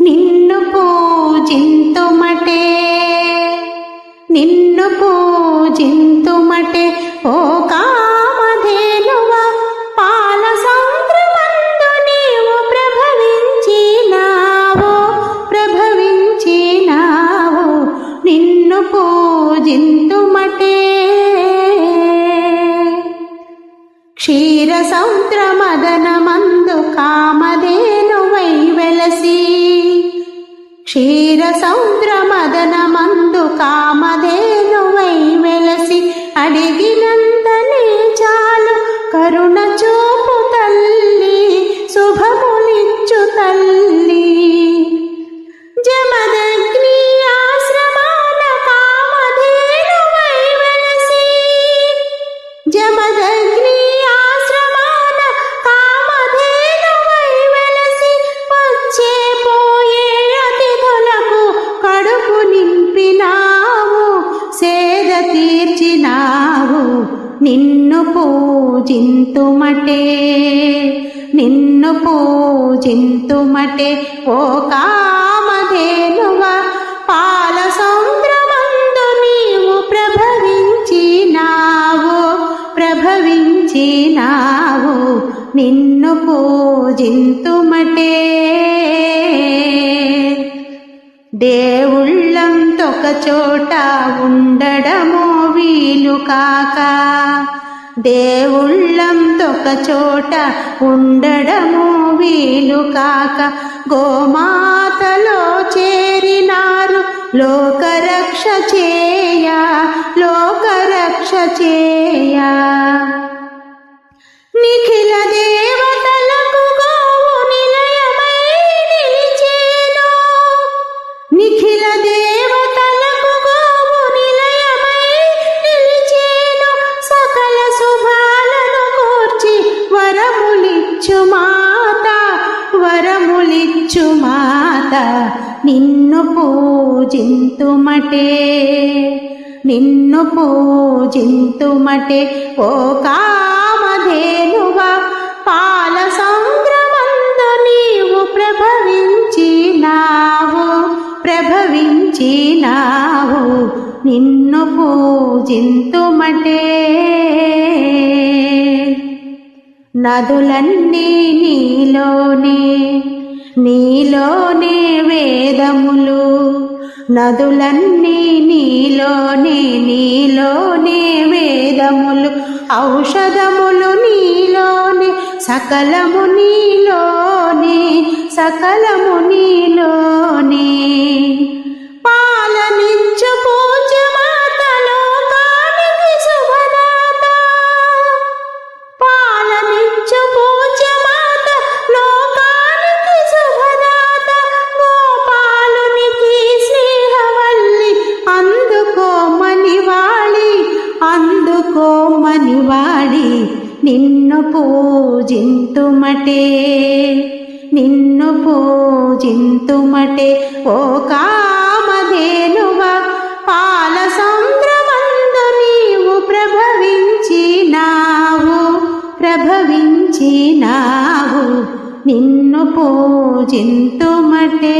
నిన్ను పూజింతుమటే. నిన్ను పూజింతుమటే. ఓ కామధేనువ పాల సంద్రమందు నీవు ప్రభవించినావో ప్రభవించినావు. నిన్ను పూజింతుమటే. క్షీర సముద్రమదనమందు కామ క్షీర సముద్రమదనమందు కామధేనువై వెలసి అడిగిన తీర్చినావు నిన్ను పూజింతుమటే నిన్ను పూజింతుమటే ఓ కామధేనువ. పాల సౌంద్రమందు నీవు ప్రభవించినావు ప్రభవించినావు. నిన్ను పూజింతుమటే. దేవుళ్ళంతొక చోట ఉండడమో కాక దేవుళ్ళంతొక చోట ఉండడము వీలు కాక గోమాతలో చేరినారు లోకరక్ష చేయ లోకరక్ష చేయ. నిఖిల వరములిచ్చు మాత నిన్ను పూజింతుమటే. నిన్ను పూజింతుమటే ఓ కామధేనువ పాల సంగ్రమందు నీవు ప్రభవించినావు ప్రభవించినావు. నిన్ను పూజింతుమటే. నదులన్నీ నీలోనే నీలోనే వేదములు. నదులన్నీ నీలోనే నీలోనే వేదములు. ఔషధములు నీలోనే సకలము నీలోనే సకలము నీలోనే. నిన్ను పూజింతుమటే నిన్ను పూజింతుమటే ఓ కామధేనువ పాల సంద్రమందు నీవు ప్రభవించినావు ప్రభవించినావు నిన్ను పూజింతుమటే.